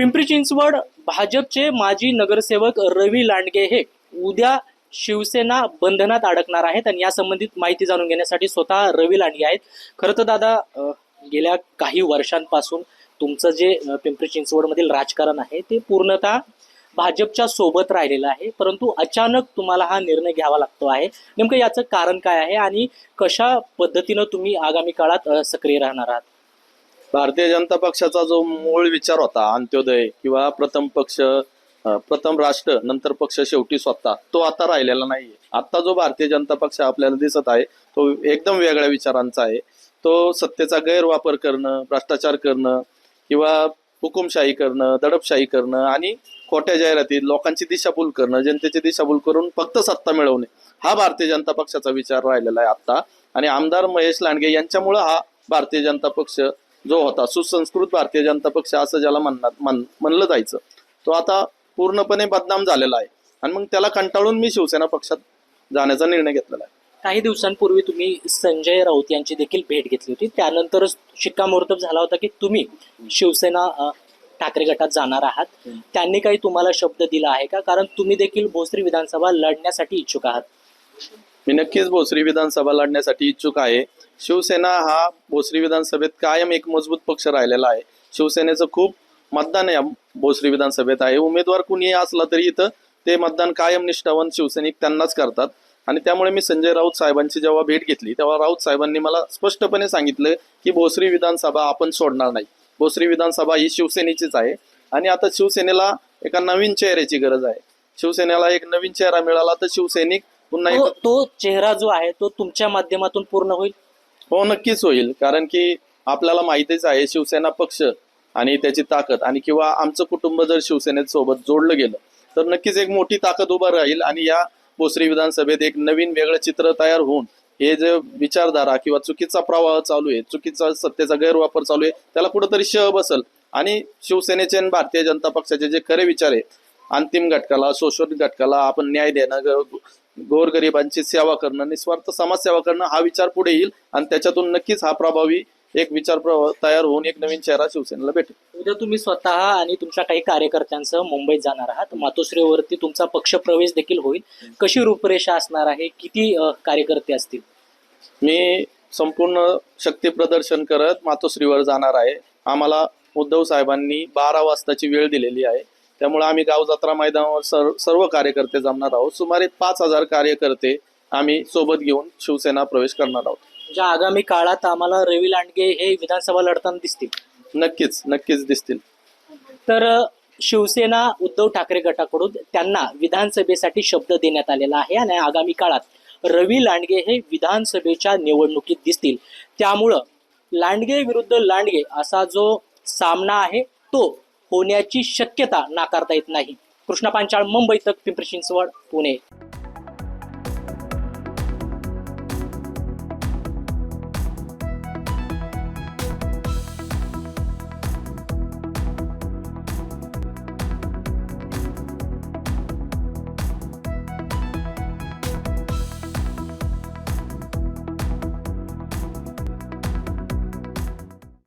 पिंपरी चिंचवड भाजपचे माजी नगरसेवक रवी लांडगे हे उद्या शिवसेना बंधनात अडकणार आहेत आणि या संबंधित माहिती जाणून घेण्यासाठी स्वतः रवी लांडगे आहेत. खरं तर दादा गेल्या काही वर्षांपासून तुमचं जे पिंपरी चिंचवडमधील राजकारण आहे ते पूर्णतः भाजपच्या सोबत राहिलेलं आहे परंतु अचानक तुम्हाला हा निर्णय घ्यावा लागतो आहे. नेमकं याचं कारण काय आहे आणि कशा पद्धतीनं तुम्ही आगामी काळात सक्रिय राहणार आहात? भारतीय जनता पक्षाचा जो मूळ विचार होता अंत्योदय किंवा प्रथम पक्ष प्रथम राष्ट्र नंतर पक्ष शेवटी स्वतः तो आता राहिलेला नाहीये. आता जो भारतीय जनता पक्ष आपल्याला दिसत आहे तो एकदम वेगळ्या विचारांचा आहे. तो सत्तेचा गैरवापर करणं भ्रष्टाचार करणं किंवा हुकुमशाही करणं दडपशाही करणं आणि खोट्या जाहिराती लोकांची दिशाभूल करणं जनतेची दिशाभूल करून फक्त सत्ता मिळवणे हा भारतीय जनता पक्षाचा विचार राहिलेला आहे आता आणि आमदार महेश लांडगे यांच्यामुळं हा भारतीय जनता पक्ष जो होता सुसंस्कृत भारतीय जनता पक्ष असं ज्याला म्हणणार म्हणलं जायचं. तो आता पूर्णपणे बदनाम झालेला आहे. आणि मग त्याला कंटाळून मी शिवसेना पक्षात जाण्याचा निर्णय घेतलेला आहे. काही दिवसांपूर्वी तुम्ही संजय राऊत यांची देखील भेट घेतली होती. त्यानंतरच शिक्कामोर्तब झाला होता की तुम्ही शिवसेना ठाकरे गटात जाणार आहात. त्यांनी काही तुम्हाला शब्द दिला आहे का? कारण तुम्ही देखील भोसरी विधानसभा लढण्यासाठी इच्छुक आहात. मी नक्कीच भोसरी विधानसभा लढण्यासाठी इच्छुक आहे. शिवसेना हा भोसरी विधानसभेत कायम एक मजबूत पक्ष राहिलेला आहे. शिवसेनेचं खूप मतदान या भोसरी विधानसभेत आहे. उमेदवार कुणीही असला तरी इथं ते मतदान कायम निष्ठावन शिवसैनिक त्यांनाच करतात. आणि त्यामुळे मी संजय राऊत साहेबांची जेव्हा भेट घेतली तेव्हा राऊत साहेबांनी मला स्पष्टपणे सांगितलं की भोसरी विधानसभा आपण सोडणार नाही. भोसरी विधानसभा ही शिवसेनेचीच आहे. आणि आता शिवसेनेला एका नवीन चेहऱ्याची गरज आहे. शिवसेनेला एक नवीन चेहरा मिळाला तर शिवसैनिक पुन्हा तो- तो चेहरा जो आहे तो तुमच्या माध्यमातून पूर्ण होईल? हो नक्कीच होईल. कारण की आपल्याला माहितीच आहे शिवसेना पक्ष आणि त्याची ताकद आणि किंवा आमचं कुटुंब जर शिवसेनेत सोबत जोडलं गेलं तर नक्कीच एक मोठी ताकद उभा राहील आणि या भोसरी विधानसभेत एक नवीन वेगळं चित्र तयार होऊन हे जे विचारधारा किंवा चुकीचा प्रवाह चालू आहे चुकीचा सत्तेचा गैरवापर चालू आहे त्याला कुठंतरी श बसल. आणि शिवसेनेचे आणि भारतीय जनता पक्षाचे जे खरे विचार आहे अंतिम घटकाला शोषण घटकाला आपण न्याय देणं गोरगरिबांची सेवा करणं निस्वार्थ समाजसेवा करणं हा विचार पुढे येईल आणि त्याच्यातून नक्कीच हा प्रभावी एक विचार तयार होऊन एक नवीन चेहरा शिवसेनेला भेटेल. उद्या तुम्ही स्वतः आणि तुमच्या काही कार्यकर्त्यांसह मुंबईत जाणार आहात. मातोश्रीवरती तुमचा पक्ष प्रवेश देखील होईल. कशी रूपरेषा असणार आहे? किती कार्यकर्ते असतील? मी संपूर्ण शक्ती प्रदर्शन करत मातोश्रीवर जाणार आहे. आम्हाला उद्धव साहेबांनी बारा वाजताची वेळ दिलेली आहे. त्यामुळे आम्ही गाव जत्रा मैदानावर सर्व सर्व कार्यकर्ते जमणार आहोत. सुमारे पाच हजार कार्यकर्ते आम्ही सोबत घेऊन शिवसेना प्रवेश करणार आहोत. ज्या आगामी काळात आम्हाला रवी लांडगे हे विधानसभा लढताना दिसतील. नक्कीच नक्कीच दिसतील. तर शिवसेना उद्धव ठाकरे गटाकडून त्यांना विधानसभेसाठी शब्द देण्यात आलेला आहे आणि आगामी काळात रवी लांडगे हे विधानसभेच्या निवडणुकीत दिसतील. त्यामुळं लांडगे विरुद्ध लांडगे असा जो सामना आहे तो होण्याची शक्यता नाकारता येत नाही. कृष्णा पांचाळ मुंबई तक पिंपरी चिंचवड पुणे.